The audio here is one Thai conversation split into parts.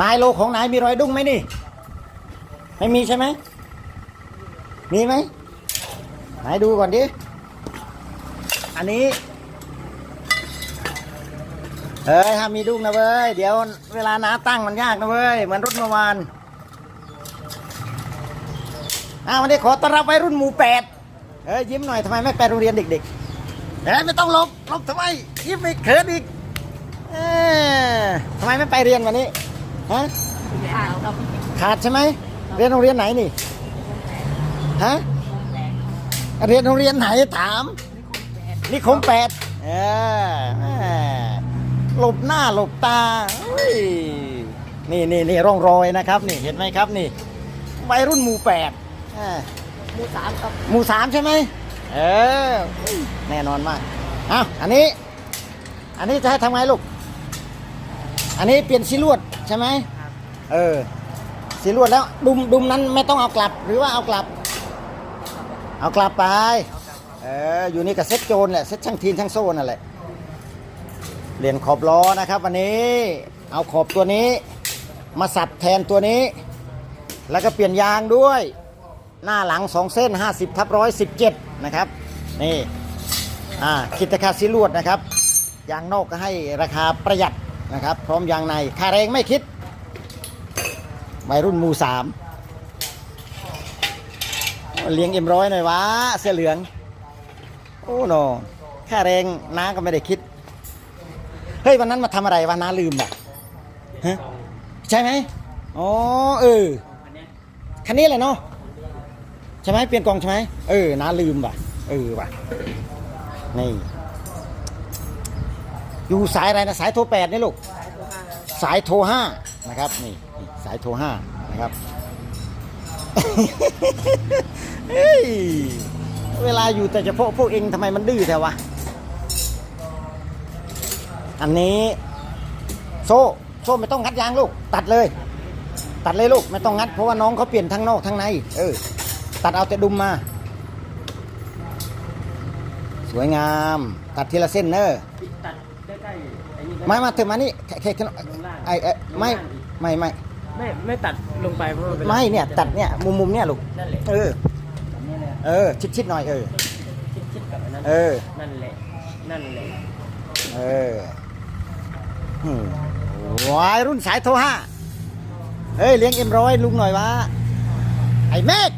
นายโลของนายมีรอยดุ้งไหมนี่ ไม่มีใช่ไหม มีไหมไหนดูก่อนดิ อันนี้เฮ้ยห้ามีดุ้งนะเว้ย เดี๋ยวเวลาน้าตั้งมันยากนะเว้ย เหมือนรถเมื่อวานอ้าววันนี้ขอต้อนรับวัยรุ่นหมู่แปดเอ้ยยิ้มหน่อยทำไมไม่ไปโรงเรียนเด็กๆเอ้ยไม่ต้องลบลบทำไมยิ้มอีกเขินอีกเอ้ยทำไมไม่ไปเรียนวันนี้ ฮะขาดครับขาดใช่ไหมเรียนโรงเรียนไหนนี่ฮะเรียนโรงเรียนไหนถามนิคมแปดเออแม่หลบหน้าหลบตาอุ้ยนี่นี่นี่ร่องรอยนะครับ นี่เห็นไหมครับนี่วัยรุ่นหมู่แปดอ่าหมูสามครับหมู่สามใช่ไหมเอออุ้ยแน่นอนมากอ้าวอันนี้ อันนี้จะให้ทำไงลูก อันนี้เปลี่ยนซีลวดใช่ไหมเออสีลวดแล้วดุมดุมนั้นไม่ต้องเอากลับ หรือว่าเอากลับ เอากลับไป เอออยู่นี่กับเซ็ตโจนแหละเซ็ตช่างทีนช่างโซ่นั่นแหละเปลี่ยนขอบล้อนะครับ วันนี้เอาขอบตัวนี้มาสับแทนตัวนี้ แล้วก็เปลี่ยนยางด้วย หน้าหลัง2เส้น 50ทับ117นะครับนี่อ่าคิดราคาสีลวดนะครับยางนอกก็ให้ราคาประหยัด นะครับ พร้อมยางในค่าแรงไม่คิดวัยรุ่นหมูสามเลี้ยงเอ็มร้อยหน่อยวะเสื้อเหลือง โอ้โนค่าแรงน้าก็ไม่ได้คิด เฮ้ยวันนั้นมาทำอะไรวะน้าลืมอะฮะใช่ไหมอ๋อเออคันนี้แหละเนาะใช่ไหมเปลี่ยนกล่องใช่ไหมเออน้าลืมว่ะเออว่ะนี่ อยู่สายอะไรนะสายโทรแปดนี่ลูกสายโทรห้านะครับนี่นี่สายโทรห้านะครับ เฮ้ยเวลาอยู่แต่เฉพาะพวกเองทำไมมันดื้อแท้วะ อันนี้โซ่โซ่ไม่ต้องงัดยางลูก ตัดเลย ตัดเลยลูกไม่ต้องงัดเพราะว่าน้องเขาเปลี่ยนทั้งนอกทั้งในเออตัดเอาแต่ดุมมา สวยงาม ตัดทีละเส้นเนอะต ไอ้นี่มามาเถอะมานี่แค่แค่แค่ไอ้ไอ้ไม่ไม่ไม่ไม่ไม่ตัดลงไปเพราะมันเป็นไม่เนี่ย ตัดเนี่ยมุมมุมเนี่ยลูกนั่นแหละเออ แบบนี้เลยเออ ชิดชิดหน่อยเออ ชิดชิดกับอันนั้นเออ นั่นแหละนั่นแหละเอออืมวายรุ่นสายโทรห้าเฮ้ยเลี้ยงเอ็มร้อยลุงหน่อยวะไอ้เมฆ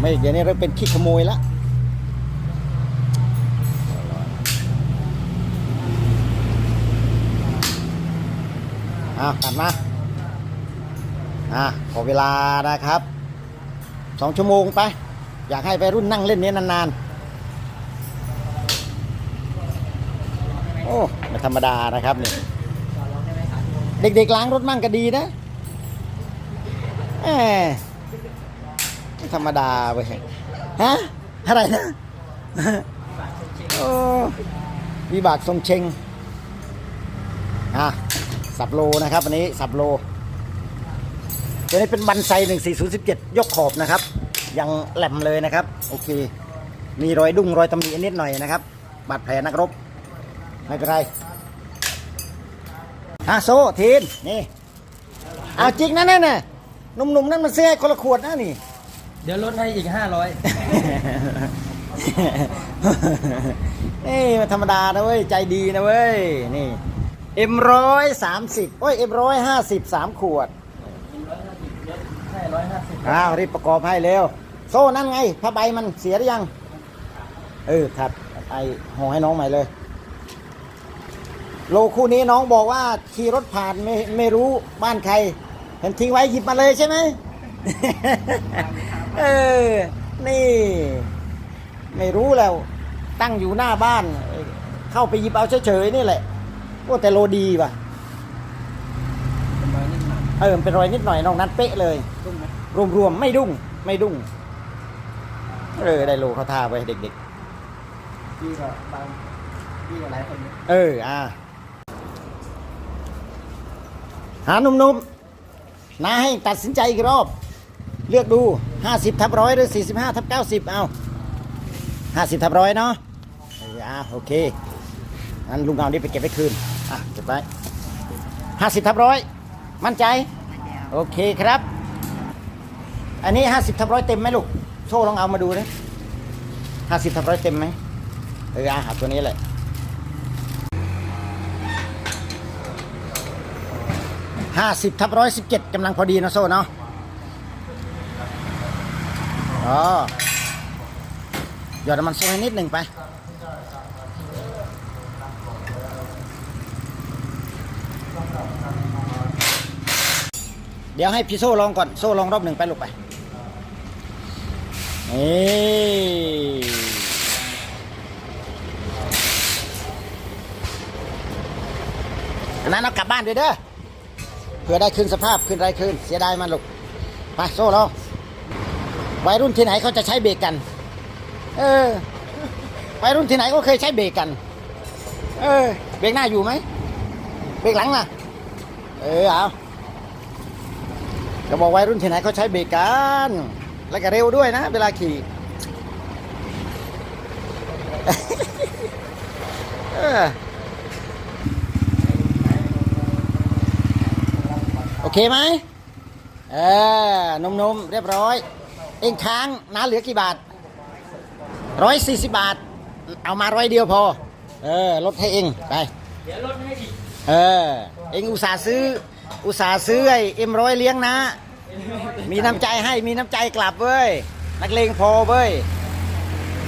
เมฆเดี๋ยวนี้เราเป็นขี้ขโมยละ อ้าวตัดมาอะขอเวลานะครับสองชั่วโมงไป อยากให้ไปรุ่นนั่งเล่นเนี้นานๆ โอ้ไม่ธรรมดานะครับนี่เด็กๆล้างรถมั่งก็ดีนะแหมธรรมดาเว้ยฮะ อะไรนะโอ้วิบากทรงเชงอะ สับโลนะครับอันนี้สับโล ตัวนี้เป็นบันไซ1407ยกขอบนะครับ ยังแหลมเลยนะครับ โอเค มีรอยดุ้งรอยตำหนินิดหน่อยนะครับ บาดแผลนักรบ ไม่เป็นไรอะโซทีนนี่เอาจริงนะนั่นน่ะหนุ่มๆนั่นมันเสื้อให้คนละขวดนะนี่ เดี๋ยวลดให้อีกห้าร้อยนี่มันธรรมดานะเว้ย ใจดีนะเว้ย นี่ เอ็มร้อยสามสิบโอ้ยเอ็มร้อยห้าสิบสามขวดให้ร้อยห้าสิบอ้าวรีบประกอบให้เร็ว โซ่นั่นไงผ้าใบมันเสียหรือยัง เออครับไอห่อให้น้องใหม่เลย โลคู่นี้น้องบอกว่าขี่รถผ่านไม่ไม่รู้บ้านใคร เห็นทิ้งไว้หยิบมาเลยใช่ไหมเออ นี่ ไม่รู้แล้ว ตั้งอยู่หน้าบ้าน เข้าไปหยิบเอาเฉยๆนี่แหละ โอ้แต่โลดีว่ะประมาณนี้หน่อยเออมันเป็นรอยนิดหน่อยนอกนั้นเป๊ะเลยตุ้มไหมรวมๆไม่ดุ้งไม่ดุ้งเออได้โลเขาท่าไปเด็กดีกว่าบางดีกว่าหลายคนนะๆ เอออ่าหาหนุ่มๆนาให้ตัดสินใจอีกรอบ เลือกดู 50ทับร้อยหรือ 45ทับ90 เอา50ทับร้อยเนาะเอออ่าโอเคงั้นลุงเอานี่ไปเก็บไว้คืนอะเก็บ ไว้ห้าสิบทับร้อยมั่นใจ โอเคครับ อันนี้ห้าสิบทับร้อยเต็มไหมลูกโชว์ลองเอามาดูนะห้าสิบทับร้อยเต็มไหมเอออาหารตัวนี้แหละห้าสิบทับร้อยสิบเจ็ดกำลังพอดีนะโซ่เนาะอ๋อหยอดน้ำมันโซ่ให้นิดหนึ่งไป เดี๋ยวให้พี่โซ่ลองก่อน โซ่ลองรอบหนึ่งไปลูกไปนี่อันนั้นเอากลับบ้านด้วยเด้อเพื่อได้คืนสภาพคืนไรคืนเสียดายมันลูกไปโซ่ลองวัยรุ่นที่ไหนเขาจะใช้เบรกกัน เออวัยรุ่นที่ไหนก็เคยใช้เบรกกัน เออ เบรกหน้าอยู่ไหม เบรกหลังนะเออเอาจะบอกวัยรุ่นที่ไหนเขาใช้เบรกกันแล้วก็เร็วด้วยนะ เวลาขี่โอเคไหมเออนมๆเรียบร้อย เองค้างน้าเหลือกี่บาทร้อยสี่สิบบาท เอามาร้อยเดียวพอ เออลดให้เองไป เดี๋ยวรถให้อีก เออ เองอุตส่าห์ซื้อ อุตส่าห์ซื้อไอ้เอ็มร้อยเลี้ยงนะ มีน้ำใจให้มีน้ำใจกลับเว้ย นักเลงพอเว้ย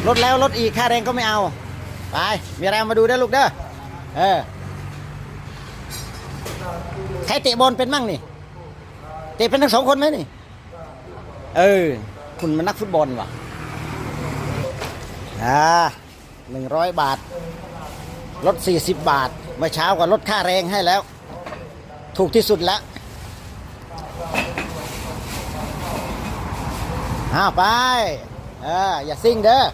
ลดแล้วลดอีกค่าแรงก็ไม่เอา ไป มีอะไรมาดูได้ลูกเด้อ เออ ใครเตะบอลเป็นมั่งนี่ เตะเป็นทั้งสองคนไหมนี่ เออ คุณมันนักฟุตบอลว่ะ อ่าหนึ่งร้อยบาท ลด40บาท เมื่อเช้าก็ลดค่าแรงให้แล้ว ถูกที่สุดแล้วอ้าวไป เออ อย่าซิ่งเด้อ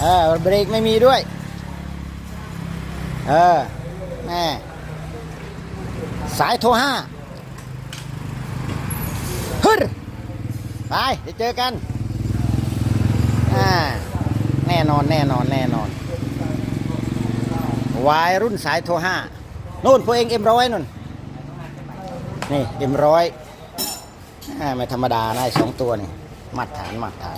เออ เบรกไม่มีด้วย เออ แม่สายโทรห้าฮึดไปเดี๋ยวเจอกัน อ่า แน่นอน แน่นอน แน่นอน วายรุ่นสายโทรห้านู่นพวกเองเอ็มร้อยนู่นนี่เอ็มร้อยไม่ธรรมดานะสองตัวนี่มาตรฐานมาตรฐาน